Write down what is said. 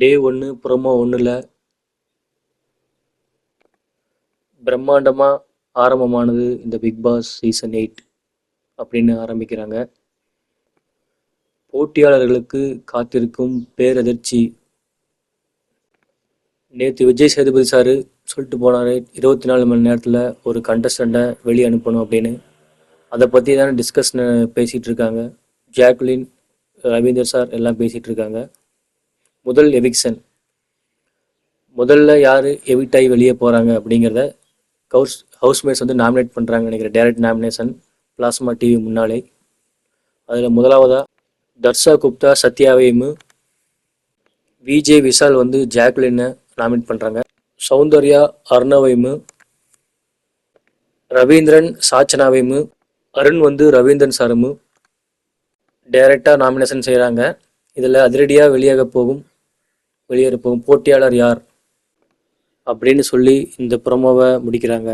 டே ஒன்று ப்ரோமோ ஒன்றில் பிரம்மாண்டமாக ஆரம்பமானது இந்த பிக் பாஸ் சீசன் எயிட் அப்படின்னு ஆரம்பிக்கிறாங்க. போட்டியாளர்களுக்கு காத்திருக்கும் பேரதிர்ச்சி. நேற்று விஜய் சேதுபதி சார் சொல்லிட்டு போனார் இருபத்தி நாலு மணி நேரத்தில் ஒரு கண்டஸ்டண்ட்டை வெளியே அனுப்பணும் அப்படின்னு. அதை பற்றி தானே டிஸ்கஷன் பேசிகிட்டு இருக்காங்க. ஜாக்லின் ரவீந்தர் சார் எல்லாம் பேசிகிட்டு இருக்காங்க. முதல் எவிக்ஷன் முதல்ல யார் எவிக்ட் ஆகி வெளியே போகிறாங்க அப்படிங்கிறத ஹவுஸ் ஹவுஸ்மேட்ஸ் வந்து நாமினேட் பண்ணுறாங்க நினைக்கிறேன். டேரக்ட் நாமினேஷன் பிளாஸ்மா டிவி முன்னாலே. அதில் முதலாவதாக தர்ஷா குப்தா சத்யாவையும் விஜே விஷால் வந்து ஜாக்லின்னு நாமினேட் பண்ணுறாங்க சௌந்தர்யா அர்ணவையும் ரவீந்திரன் சாச்சனாவையும் அருண் வந்து ரவீந்திரன் சாரும் டைரெக்டாக நாமினேஷன் செய்கிறாங்க இதில் அதிரடியாக வெளியாக போகும் வெளியேற போட்டியாளர் யார்? அப்படின்னு சொல்லி இந்த ப்ரோமோவை முடிக்கிறாங்க.